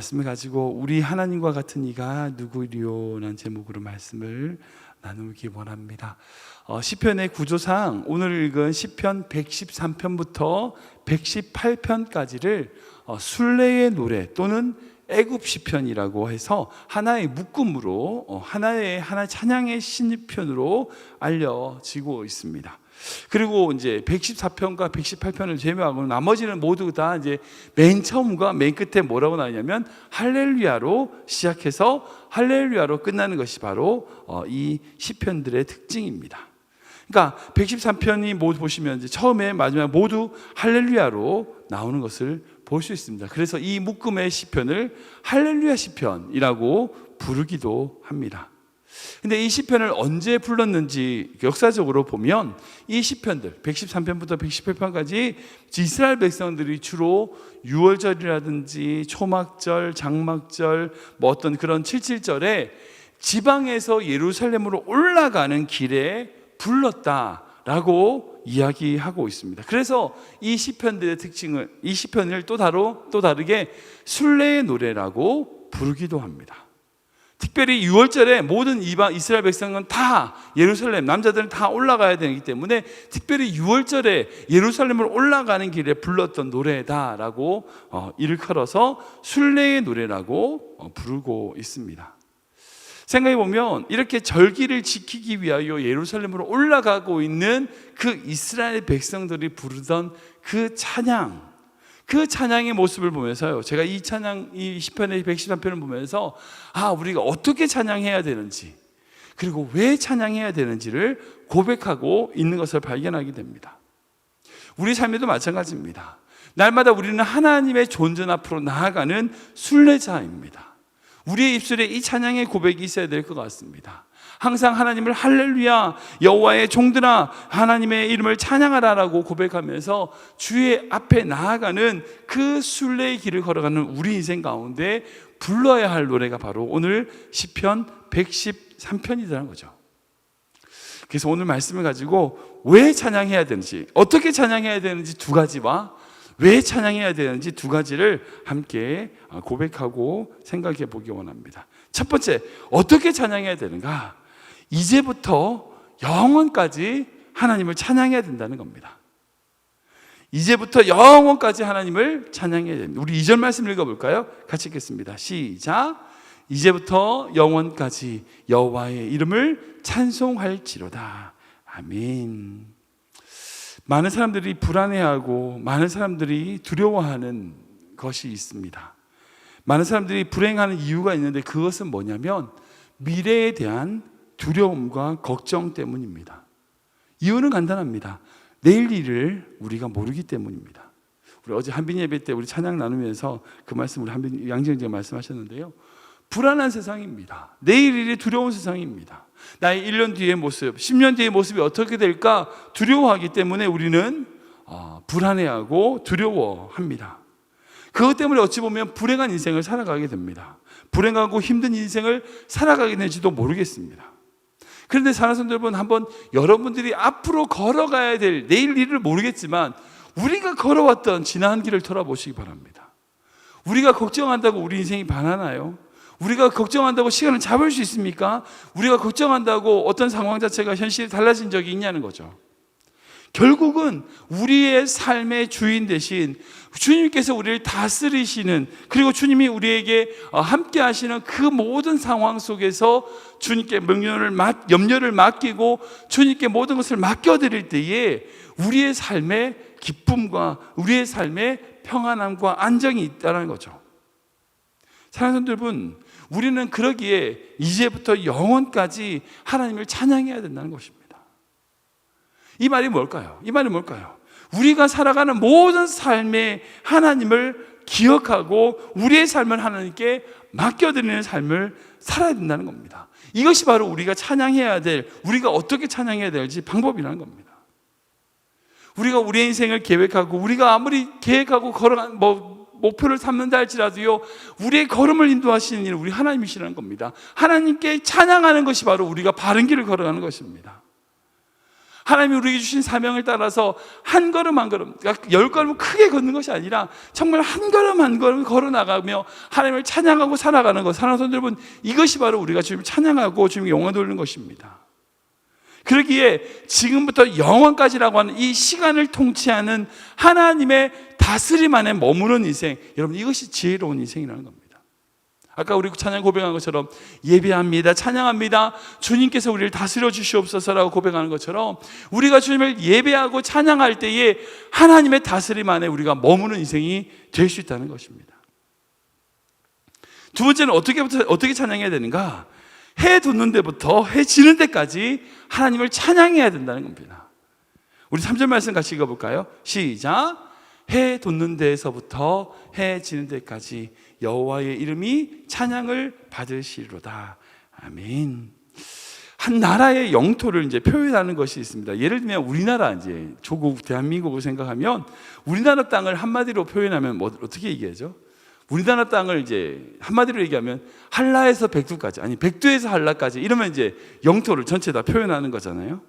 말씀을 가지고 우리 하나님과 같은 이가 누구리요라는 제목으로 말씀을 나누기 원합니다. 어, 시편의 구조상 오늘 읽은 시편 113편부터 118편까지를 어, 순례의 노래 또는 애굽 시편이라고 해서 하나의 묶음으로 어, 하나의 하나 찬양의 신편으로 알려지고 있습니다. 그리고 이제 114편과 118편을 제외하고 나머지는 모두 다 이제 맨 처음과 맨 끝에 뭐라고 나오냐면 할렐루야로 시작해서 할렐루야로 끝나는 것이 바로 어, 이 시편들의 특징입니다. 그러니까 113편이 모두 보시면 처음에 마지막 모두 할렐루야로 나오는 것을 볼 수 있습니다. 그래서 이 묶음의 시편을 할렐루야 시편이라고 부르기도 합니다. 근데 이 시편을 언제 불렀는지 역사적으로 보면 이 시편들 113편부터 118편까지 이스라엘 백성들이 주로 유월절이라든지 초막절, 장막절, 뭐 어떤 그런 칠칠절에 지방에서 예루살렘으로 올라가는 길에 불렀다라고 이야기하고 있습니다. 그래서 이 시편들의 특징을 이 시편을 또 다로 또 다르게 순례의 노래라고 부르기도 합니다. 특별히 6월절에 모든 이방 이스라엘 백성은 다 예루살렘 남자들은 다 올라가야 되기 때문에 특별히 6월절에 예루살렘을 올라가는 길에 불렀던 노래다라고 어, 일컬어서 순례의 노래라고 어, 부르고 있습니다. 생각해 보면 이렇게 절기를 지키기 위하여 예루살렘으로 올라가고 있는 그 이스라엘 백성들이 부르던 그 찬양 그 찬양의 모습을 보면서요. 제가 이 찬양 이 시편의 113편을 보면서 아, 우리가 어떻게 찬양해야 되는지 그리고 왜 찬양해야 되는지를 고백하고 있는 것을 발견하게 됩니다. 우리 삶에도 마찬가지입니다. 날마다 우리는 하나님의 존전 앞으로 나아가는 순례자입니다. 우리의 입술에 이 찬양의 고백이 있어야 될 것 같습니다. 항상 하나님을 할렐루야 여호와의 종들아 하나님의 이름을 찬양하라라고 고백하면서 주의 앞에 나아가는 그 순례의 길을 걸어가는 우리 인생 가운데 불러야 할 노래가 바로 오늘 시편 113편이라는 거죠. 그래서 오늘 말씀을 가지고 왜 찬양해야 되는지 어떻게 찬양해야 되는지 두 가지와 왜 찬양해야 되는지 두 가지를 함께 고백하고 생각해 보기 원합니다. 첫 번째, 어떻게 찬양해야 되는가? 이제부터 영원까지 하나님을 찬양해야 된다는 겁니다. 이제부터 영원까지 하나님을 찬양해야 됩니다. 우리 2절 말씀 읽어볼까요? 같이 읽겠습니다. 시작. 이제부터 영원까지 여호와의 이름을 찬송할지로다. 아멘. 많은 사람들이 불안해하고 많은 사람들이 두려워하는 것이 있습니다. 많은 사람들이 불행하는 이유가 있는데 그것은 뭐냐면 미래에 대한 두려움과 걱정 때문입니다. 이유는 간단합니다. 내일 일을 우리가 모르기 때문입니다. 우리 어제 한빈 예배 때 우리 찬양 나누면서 그 말씀 우리 한빈 양정재가 말씀하셨는데요. 불안한 세상입니다. 내일 일이 두려운 세상입니다. 나의 1년 뒤의 모습, 10년 뒤의 모습이 어떻게 될까 두려워하기 때문에 우리는 어, 불안해하고 두려워합니다. 그것 때문에 어찌 보면 불행한 인생을 살아가게 됩니다. 불행하고 힘든 인생을 살아가게 될지도 모르겠습니다. 그런데 사랑하는 여러분 한번 여러분들이 앞으로 걸어가야 될 내일 일을 모르겠지만 우리가 걸어왔던 지난 길을 돌아보시기 바랍니다. 우리가 걱정한다고 우리 인생이 반하나요? 우리가 걱정한다고 시간을 잡을 수 있습니까? 우리가 걱정한다고 어떤 상황 자체가 현실이 달라진 적이 있냐는 거죠. 결국은 우리의 삶의 주인 대신 주님께서 우리를 다스리시는 그리고 주님이 우리에게 어, 함께 하시는 그 모든 상황 속에서 주님께 명령을 맡, 염려를 맡기고 주님께 모든 것을 맡겨드릴 때에 우리의 삶의 기쁨과 우리의 삶의 평안함과 안정이 있다는 거죠. 사랑하는 여러분, 우리는 그러기에 이제부터 영원까지 하나님을 찬양해야 된다는 것입니다. 이 말이 뭘까요? 이 말이 뭘까요? 우리가 살아가는 모든 삶에 하나님을 기억하고 우리의 삶을 하나님께 맡겨드리는 삶을 살아야 된다는 겁니다. 이것이 바로 우리가 찬양해야 될, 우리가 어떻게 찬양해야 될지 방법이라는 겁니다. 우리가 우리의 인생을 계획하고, 우리가 아무리 계획하고 걸어간, 뭐, 목표를 삼는다 할지라도요, 우리의 걸음을 인도하시는 일은 우리 하나님이시라는 겁니다. 하나님께 찬양하는 것이 바로 우리가 바른 길을 걸어가는 것입니다. 하나님이 우리에게 주신 사명을 따라서 한 걸음 한 걸음, 그러니까 열 걸음 크게 걷는 것이 아니라 정말 한 걸음 한 걸음 걸어 나가며 하나님을 찬양하고 살아가는 것. 사랑하는 성도 여러분, 이것이 바로 우리가 주님을 찬양하고 주님께 영광 돌리는 것입니다. 그러기에 지금부터 영원까지라고 하는 이 시간을 통치하는 하나님의 다스림 안에 머무는 인생, 여러분 이것이 지혜로운 인생이라는 겁니다. 아까 우리 찬양 고백한 것처럼 예배합니다. 찬양합니다. 주님께서 우리를 다스려 주시옵소서라고 고백하는 것처럼 우리가 주님을 예배하고 찬양할 때에 하나님의 다스림 안에 우리가 머무는 인생이 될 수 있다는 것입니다. 두 번째는 어떻게 어떻게 찬양해야 되는가? 해 돋는 데부터 해 지는 데까지 하나님을 찬양해야 된다는 겁니다. 우리 3절 말씀 같이 읽어 볼까요? 시작. 해 돋는 데에서부터 해 지는 데까지 여호와의 이름이 찬양을 받으시리로다. 아멘. 한 나라의 영토를 이제 표현하는 것이 있습니다. 예를 들면 우리나라 이제 조국 대한민국을 생각하면 우리나라 땅을 한마디로 표현하면 뭐 어떻게 얘기하죠? 우리나라 땅을 이제 한마디로 얘기하면 한라에서 백두까지 아니 백두에서 한라까지 이러면 이제 영토를 전체 다 표현하는 거잖아요.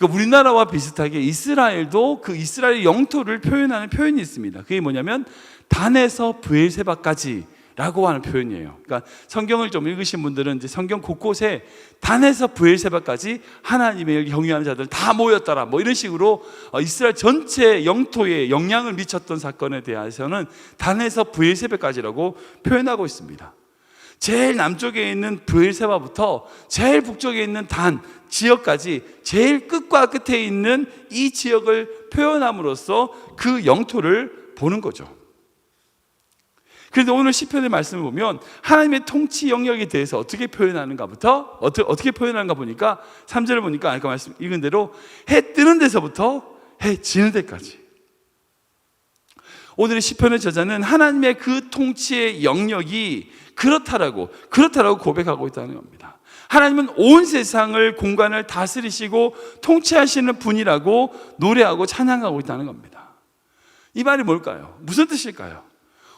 그러니까 우리나라와 비슷하게 이스라엘도 그 이스라엘 영토를 표현하는 표현이 있습니다. 그게 뭐냐면 단에서 브엘세바까지 라고 하는 표현이에요. 그러니까 성경을 좀 읽으신 분들은 이제 성경 곳곳에 단에서 브엘세바까지 하나님의 경유하는 자들 다 모였더라. 뭐 이런 식으로 어, 이스라엘 전체 영토에 영향을 미쳤던 사건에 대해서는 단에서 브엘세바까지라고 표현하고 있습니다. 제일 남쪽에 있는 브엘세바부터 제일 북쪽에 있는 단 지역까지 제일 끝과 끝에 있는 이 지역을 표현함으로써 그 영토를 보는 거죠. 그런데 오늘 시편의 말씀을 보면 하나님의 통치 영역에 대해서 어떻게 표현하는가부터 어떻게, 어떻게 표현하는가 보니까 3절을 보니까 아까 말씀 읽은 대로 해 뜨는 데서부터 해 지는 데까지 오늘의 시편의 저자는 하나님의 그 통치의 영역이 그렇다라고 그렇다라고 고백하고 있다는 겁니다. 하나님은 온 세상을 공간을 다스리시고 통치하시는 분이라고 노래하고 찬양하고 있다는 겁니다. 이 말이 뭘까요? 무슨 뜻일까요?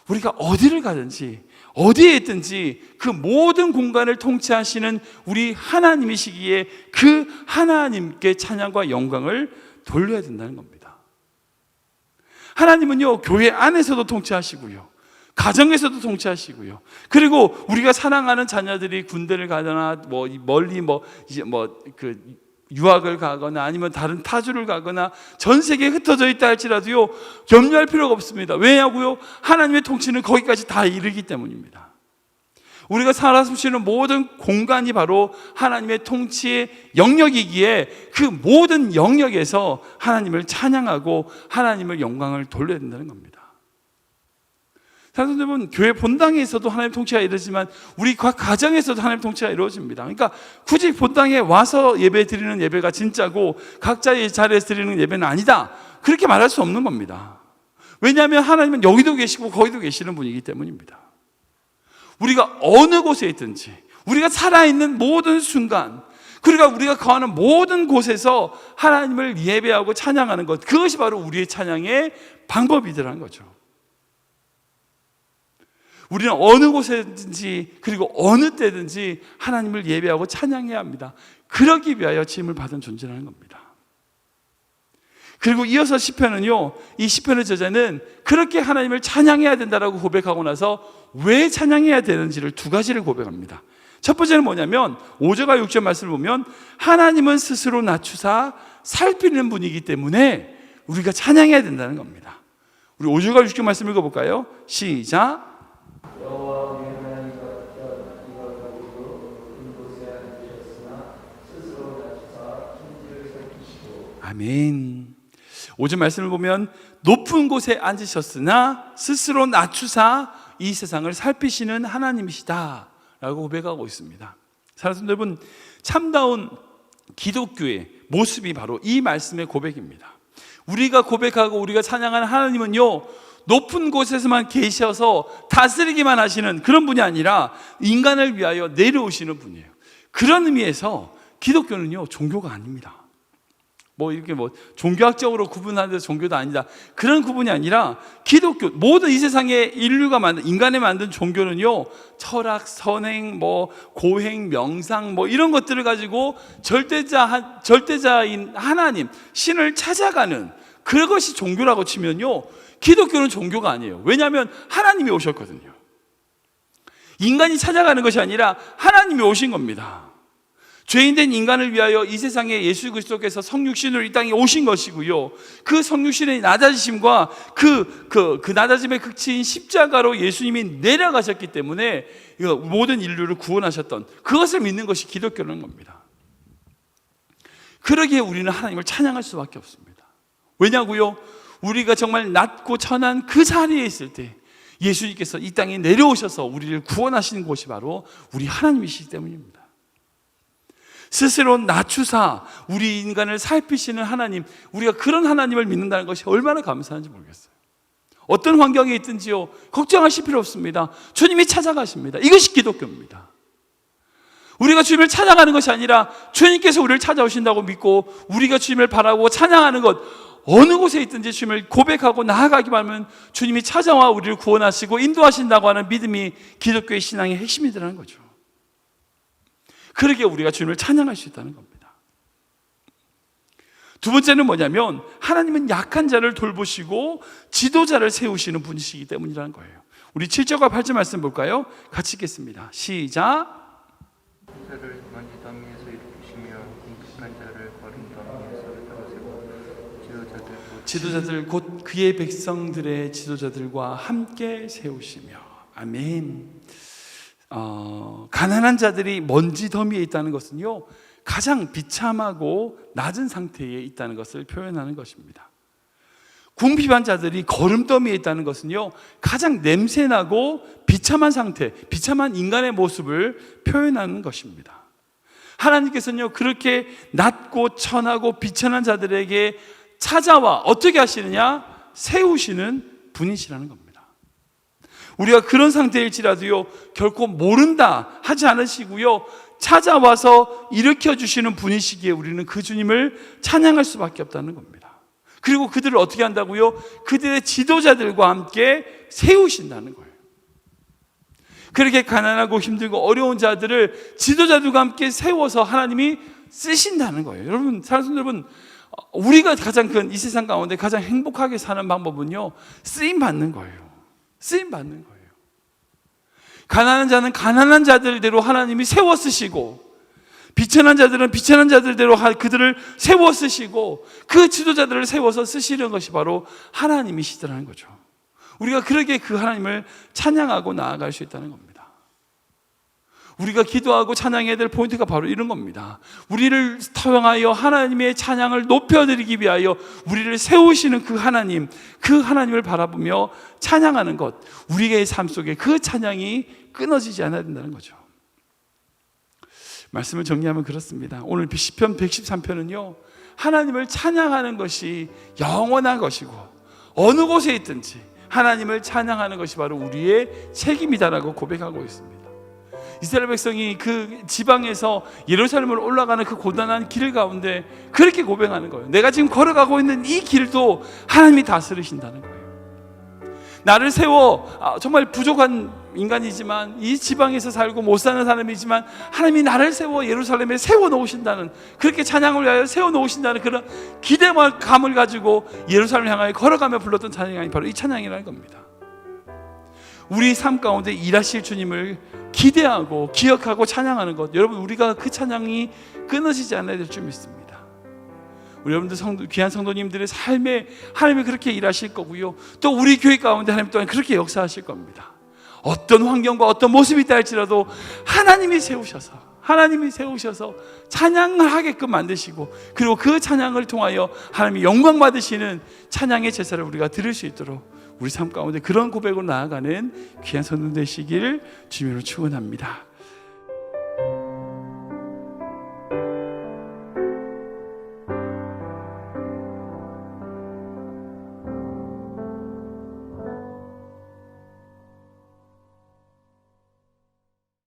우리가 어디를 가든지 어디에 있든지 그 모든 공간을 통치하시는 우리 하나님이시기에 그 하나님께 찬양과 영광을 돌려야 된다는 겁니다. 하나님은요, 교회 안에서도 통치하시고요. 가정에서도 통치하시고요. 그리고 우리가 사랑하는 자녀들이 군대를 가거나 뭐 멀리 뭐 이제 뭐그 유학을 가거나 아니면 다른 타주를 가거나 전 세계에 흩어져 있다 할지라도요, 염려할 필요가 없습니다. 왜냐고요? 하나님의 통치는 거기까지 다 이르기 때문입니다. 우리가 살아 숨쉬는 모든 공간이 바로 하나님의 통치의 영역이기에 그 모든 영역에서 하나님을 찬양하고 하나님을 영광을 돌려야 된다는 겁니다. 사실 여러분 교회 본당에서도 하나님 통치가 이루어지만 우리 각 가정에서도 하나님 통치가 이루어집니다. 그러니까 굳이 본당에 와서 예배 드리는 예배가 진짜고 각자의 자리에서 드리는 예배는 아니다. 그렇게 말할 수 없는 겁니다. 왜냐하면 하나님은 여기도 계시고 거기도 계시는 분이기 때문입니다. 우리가 어느 곳에 있든지 우리가 살아있는 모든 순간 그러니까 우리가 거하는 모든 곳에서 하나님을 예배하고 찬양하는 것 그것이 바로 우리의 찬양의 방법이더라는 거죠. 우리는 어느 곳에든지 그리고 어느 때든지 하나님을 예배하고 찬양해야 합니다. 그러기 위하여 지음을 받은 존재라는 겁니다. 그리고 이어서 시편은요. 이 시편의 저자는 그렇게 하나님을 찬양해야 된다라고 고백하고 나서 왜 찬양해야 되는지를 두 가지를 고백합니다. 첫 번째는 뭐냐면 5절과 6절 말씀을 보면 하나님은 스스로 낮추사 살피는 분이기 때문에 우리가 찬양해야 된다는 겁니다. 우리 5절과 6절 말씀 읽어 볼까요? 시작. 아멘. 오전 말씀을 보면 높은 곳에 앉으셨으나 스스로 낮추사 이 세상을 살피시는 하나님이시다. 라고 고백하고 있습니다. 사랑하는 여러분, 참다운 기독교의 모습이 바로 이 말씀의 고백입니다. 우리가 고백하고 우리가 찬양하는 하나님은요, 높은 곳에서만 계셔서 다스리기만 하시는 그런 분이 아니라 인간을 위하여 내려오시는 분이에요. 그런 의미에서 기독교는요, 종교가 아닙니다. 뭐 이렇게 뭐 종교학적으로 구분하는 종교도 아니다. 그런 구분이 아니라 기독교 모든 이 세상에 인류가 만든 인간이 만든 종교는요 철학, 선행, 뭐 고행, 명상 뭐 이런 것들을 가지고 절대자 한- 절대자인 하나님 신을 찾아가는 그것이 종교라고 치면요 기독교는 종교가 아니에요. 왜냐하면 하나님이 오셨거든요. 인간이 찾아가는 것이 아니라 하나님이 오신 겁니다. 죄인된 인간을 위하여 이 세상에 예수 그리스도께서 성육신으로 이 땅에 오신 것이고요. 그 성육신의 낮아지심과 그, 그, 그 낮아짐의 극치인 십자가로 예수님이 내려가셨기 때문에 모든 인류를 구원하셨던 그것을 믿는 것이 기독교라는 겁니다. 그러기에 우리는 하나님을 찬양할 수밖에 없습니다. 왜냐고요? 우리가 정말 낮고 천한 그 자리에 있을 때 예수님께서 이 땅에 내려오셔서 우리를 구원하시는 곳이 바로 우리 하나님이시기 때문입니다. 스스로 낮추사 우리 인간을 살피시는 하나님, 우리가 그런 하나님을 믿는다는 것이 얼마나 감사한지 모르겠어요. 어떤 환경에 있든지요, 걱정하실 필요 없습니다. 주님이 찾아가십니다. 이것이 기독교입니다. 우리가 주님을 찾아가는 것이 아니라 주님께서 우리를 찾아오신다고 믿고 우리가 주님을 바라고 찬양하는 것, 어느 곳에 있든지 주님을 고백하고 나아가기만 하면 주님이 찾아와 우리를 구원하시고 인도하신다고 하는 믿음이 기독교의 신앙의 핵심이라는 거죠. 그러기에 우리가 주님을 찬양할 수 있다는 겁니다. 두 번째는 뭐냐면 하나님은 약한 자를 돌보시고 지도자를 세우시는 분이시기 때문이라는 거예요. 우리 7절과 8절 말씀 볼까요? 같이 읽겠습니다. 시작. 지도자들 곧 그의 백성들의 지도자들과 함께 세우시며 아멘. 어, 가난한 자들이 먼지 더미에 있다는 것은요 가장 비참하고 낮은 상태에 있다는 것을 표현하는 것입니다. 궁핍한 자들이 거름더미에 있다는 것은요 가장 냄새나고 비참한 상태, 비참한 인간의 모습을 표현하는 것입니다. 하나님께서는요 그렇게 낮고 천하고 비천한 자들에게 찾아와 어떻게 하시느냐 세우시는 분이시라는 겁니다. 우리가 그런 상태일지라도요 결코 모른다 하지 않으시고요 찾아와서 일으켜 주시는 분이시기에 우리는 그 주님을 찬양할 수밖에 없다는 겁니다. 그리고 그들을 어떻게 한다고요? 그들의 지도자들과 함께 세우신다는 거예요. 그렇게 가난하고 힘들고 어려운 자들을 지도자들과 함께 세워서 하나님이 쓰신다는 거예요. 여러분, 사랑하는 여러분, 우리가 가장 큰 이 세상 가운데 가장 행복하게 사는 방법은요, 쓰임 받는 거예요. 쓰임 받는 거예요. 가난한 자는 가난한 자들대로 하나님이 세워 쓰시고, 비천한 자들은 비천한 자들대로 하- 그들을 세워 쓰시고, 그 지도자들을 세워서 쓰시는 것이 바로 하나님이시더라는 거죠. 우리가 그렇게 그 하나님을 찬양하고 나아갈 수 있다는 겁니다. 우리가 기도하고 찬양해야 될 포인트가 바로 이런 겁니다. 우리를 사용하여 하나님의 찬양을 높여드리기 위하여 우리를 세우시는 그 하나님, 그 하나님을 바라보며 찬양하는 것, 우리의 삶 속에 그 찬양이 끊어지지 않아야 된다는 거죠. 말씀을 정리하면 그렇습니다. 오늘 시편 113편은요, 하나님을 찬양하는 것이 영원한 것이고, 어느 곳에 있든지 하나님을 찬양하는 것이 바로 우리의 책임이다라고 고백하고 있습니다. 이스라엘 백성이 그 지방에서 예루살렘을 올라가는 그 고단한 길 가운데 그렇게 고백하는 거예요. 내가 지금 걸어가고 있는 이 길도 하나님이 다스리신다는 거예요. 나를 세워 아, 정말 부족한 인간이지만 이 지방에서 살고 못 사는 사람이지만 하나님이 나를 세워 예루살렘에 세워 놓으신다는 그렇게 찬양을 위하여 세워 놓으신다는 그런 기대감을 가지고 예루살렘 향하여 걸어가며 불렀던 찬양이 바로 이 찬양이라는 겁니다. 우리 삶 가운데 일하실 주님을 기대하고 기억하고 찬양하는 것 여러분 우리가 그 찬양이 끊어지지 않아야 될 줄 믿습니다. 우리 여러분들 성도, 귀한 성도님들의 삶에 하나님이 그렇게 일하실 거고요. 또 우리 교회 가운데 하나님 또한 그렇게 역사하실 겁니다. 어떤 환경과 어떤 모습이 있다 할지라도 하나님이 세우셔서 하나님이 세우셔서 찬양을 하게끔 만드시고 그리고 그 찬양을 통하여 하나님이 영광 받으시는 찬양의 제사를 우리가 들을 수 있도록 우리 삶 가운데 그런 고백으로 나아가는 귀한 성도 되시기를 주님으로 축원합니다.